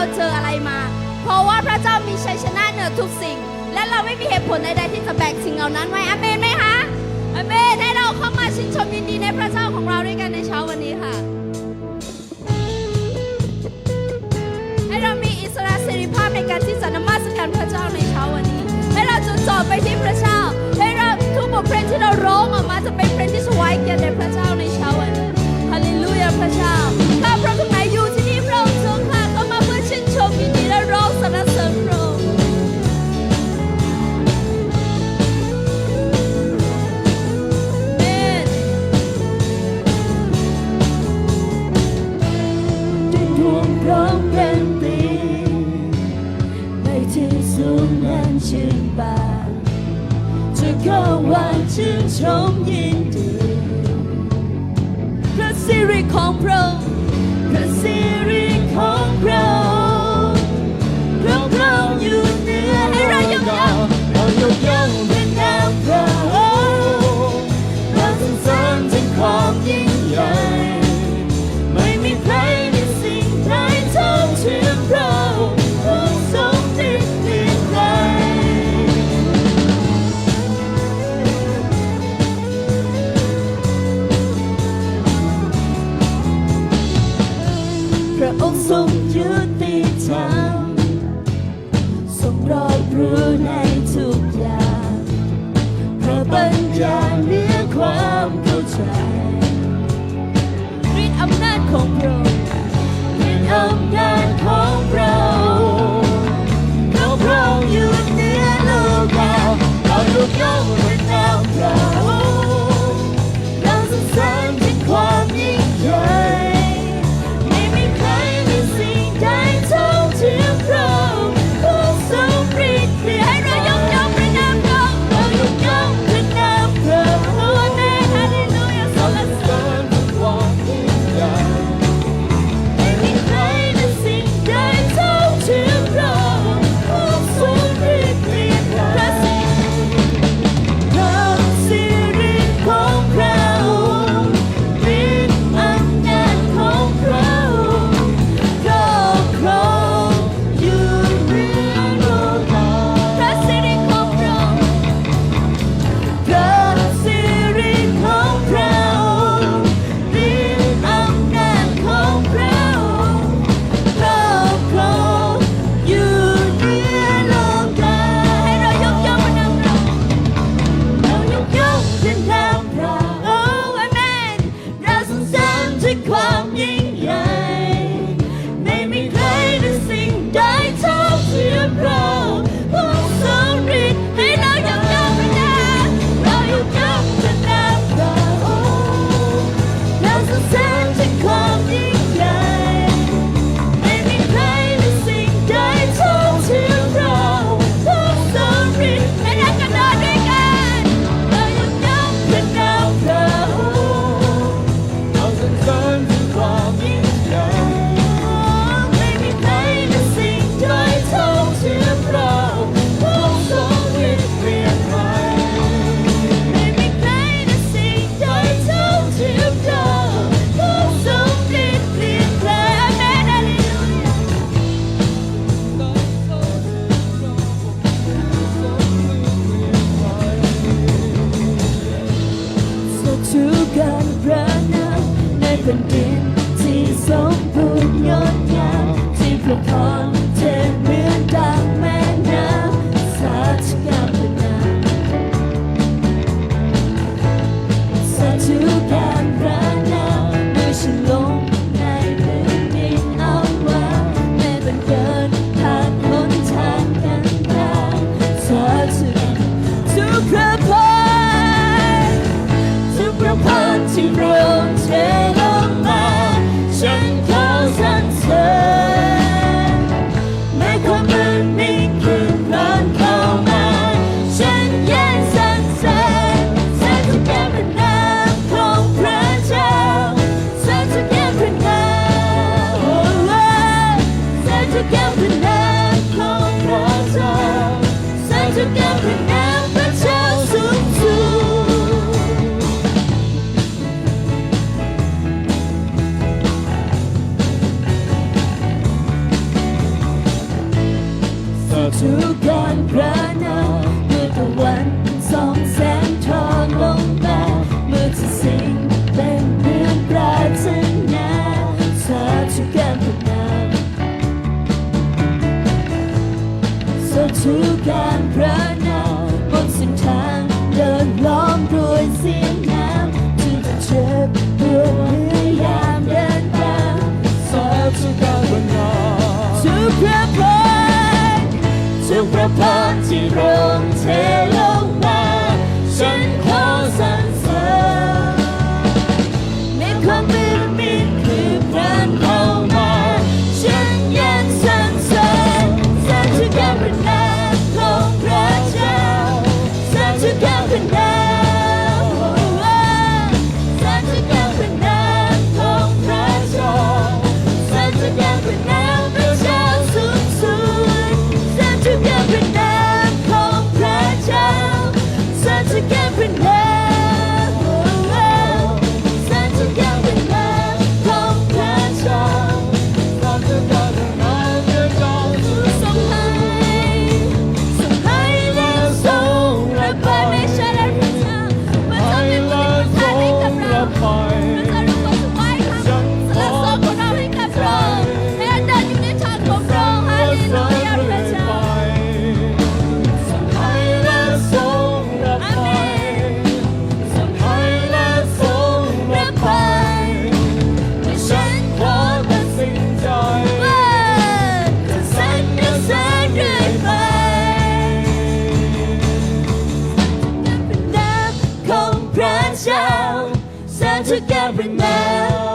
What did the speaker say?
เราเจออะไรมา เพราะว่าพระเจ้ามีชัยชนะเหนือทุกสิ่ง และเราไม่มีเหตุผลใดๆที่จะแบกสิ่งเหล่านั้นไว้อเมนไหมคะอเมนให้เราเข้ามาชื่นชมยินดีในพระเจ้าของเราด้วยกันในเช้าวันนี้ค่ะ ให้เรามีอิสระเสรีภาพในการที่จะนมัสการพระเจ้าในเช้าวันนี้ ให้เราจุดจอบไปที่พระเจ้า ให้เราทุกบทเพลงที่เราร้องออกมาจะเป็นเพลงที่สวายเกียรติในพระเจ้าในเช้าวันนี้ฮาเลลูยาพระเจ้า 翅膀，这渴望之中引领。The Siri Compro。 องค์ทรงยุติธรรมทรงรอบรู้ในทุกอย่างพระปัญญาเหนือความเข้าใจฤทธิอำนาจของพระ ทุกพระพร oh